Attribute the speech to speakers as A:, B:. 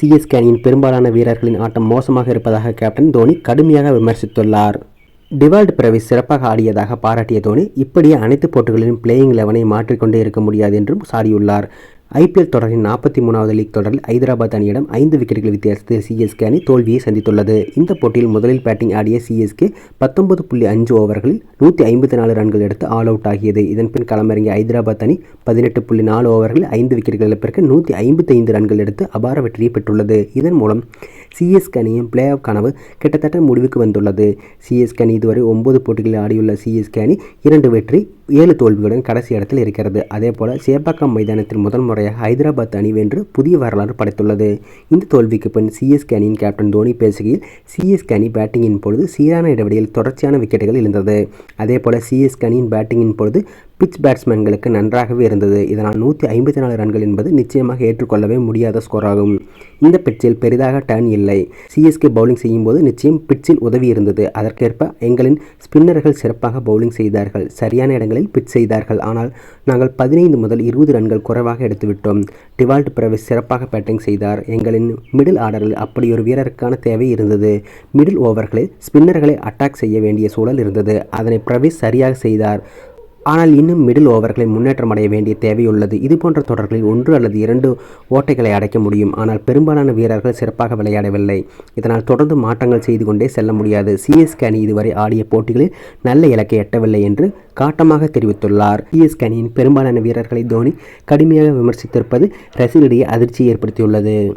A: CSK அணியின் பெரும்பாலான வீரர்களின் ஆட்டம் மோசமாக இருப்பதாக கேப்டன் தோனி கடுமையாக விமர்சித்துள்ளார். டிவால்ட் பிரவிஸ் சிறப்பாக ஆடியதாக பாராட்டிய தோனி இப்படியே அனைத்து போட்டிகளிலும் பிளேயிங் லெவனை மாற்றிக்கொண்டே இருக்க முடியாது என்றும் சாடியுள்ளார். ஐபிஎல் தொடரின் நாற்பத்தி மூணாவது லீக் தொடரில் ஐதராபாத் அணியிடம் ஐந்து விக்கெட்டுகள் வித்தியாசத்தில் சிஎஸ்கே அணி தோல்வியை சந்தித்துள்ளது. இந்த போட்டியில் முதலில் பேட்டிங் ஆடிய சிஎஸ்கே பத்தொன்பது புள்ளி அஞ்சு ஓவர்களில் நூற்றி ஐம்பத்தி நாலு ரன்கள் எடுத்து ஆல் அவுட் ஆகியது. இதன்பின் களமிறங்கிய ஐதராபாத் அணி பதினெட்டு புள்ளி நாலு ஓவர்களில் ஐந்து விக்கெட்டுகள் இழப்பிற்கு நூற்றி ஐம்பத்தி ஐந்து ரன்கள் எடுத்து அபார வெற்றியை பெற்றுள்ளது. இதன் மூலம் சிஎஸ்கே அணியின் பிளே ஆஃப் கனவு கிட்டத்தட்ட முடிவுக்கு வந்துள்ளது. சிஎஸ்கே அணி இதுவரை ஒன்பது போட்டிகளில் ஆடியுள்ள சிஎஸ்கே அணி இரண்டு வெற்றி ஏழு தோல்வியுடன் கடைசி இடத்தில் இருக்கிறது. அதே போல் சேப்பாக்கம் மைதானத்தில் முதல் முறையாக ஹைதராபாத் அணி வென்று புதிய வரலாறு படைத்துள்ளது. இந்த தோல்விக்கு பின் சிஎஸ்கே அணியின் கேப்டன் தோனி பேசுகையில் சிஎஸ்கே அணி பேட்டிங்கின் பொழுது சீரான இடைவெளியில் தொடர்ச்சியான விக்கெட்டுகள் இருந்தது. அதேபோல சிஎஸ்கே அணியின் பேட்டிங்கின் பொழுது பிட்ச் பேட்ஸ்மேன்களுக்கு நன்றாகவே இருந்தது. இதனால் நூற்றி ஐம்பத்தி நாலு ரன்கள் என்பது நிச்சயமாக ஏற்றுக்கொள்ளவே முடியாத ஸ்கோர் ஆகும். இந்த பிட்சில் பெரிதாக டர்ன் இல்லை. சிஎஸ்கே பவுலிங் செய்யும் போது நிச்சயம் பிட்சில் உதவி இருந்தது. அதற்கேற்ப எங்களின் ஸ்பின்னர்கள் சிறப்பாக பவுலிங் செய்தார்கள். சரியான இடங்களில் பிட்ச் செய்தார்கள். ஆனால் நாங்கள் பதினைந்து முதல் இருபது ரன்கள் குறைவாக எடுத்துவிட்டோம். டிவால்ட் பிரவேஸ் சிறப்பாக பேட்டிங் செய்தார். எங்களின் மிடில் ஆர்டரில் அப்படி ஒரு வீரருக்கான தேவை இருந்தது. மிடில் ஓவர்களில் ஸ்பின்னர்களை அட்டாக் செய்ய வேண்டிய சூழல் இருந்தது. அதனை பிரவிஸ் சரியாக செய்தார். ஆனால் இன்னும் மிடில் ஓவர்களில் முன்னேற்றம் அடைய வேண்டிய தேவையுள்ளது. இதுபோன்ற தொடர்களில் ஒன்று அல்லது இரண்டு ஓட்டைகளை அடைக்க முடியும். ஆனால் பெரும்பாலான வீரர்கள் சிறப்பாக விளையாடவில்லை. இதனால் தொடர்ந்து மாற்றங்கள் செய்து கொண்டே செல்ல முடியாது. சிஎஸ்கே அணி இதுவரை ஆடிய போட்டிகளில் நல்ல இலக்கை எட்டவில்லை என்று காட்டமாக தெரிவித்துள்ளார். சிஎஸ்கே அணியின் பெரும்பாலான வீரர்களை தோனி கடுமையாக விமர்சித்திருப்பது ரசிகர்களிடையே அதிர்ச்சியை ஏற்படுத்தியுள்ளது.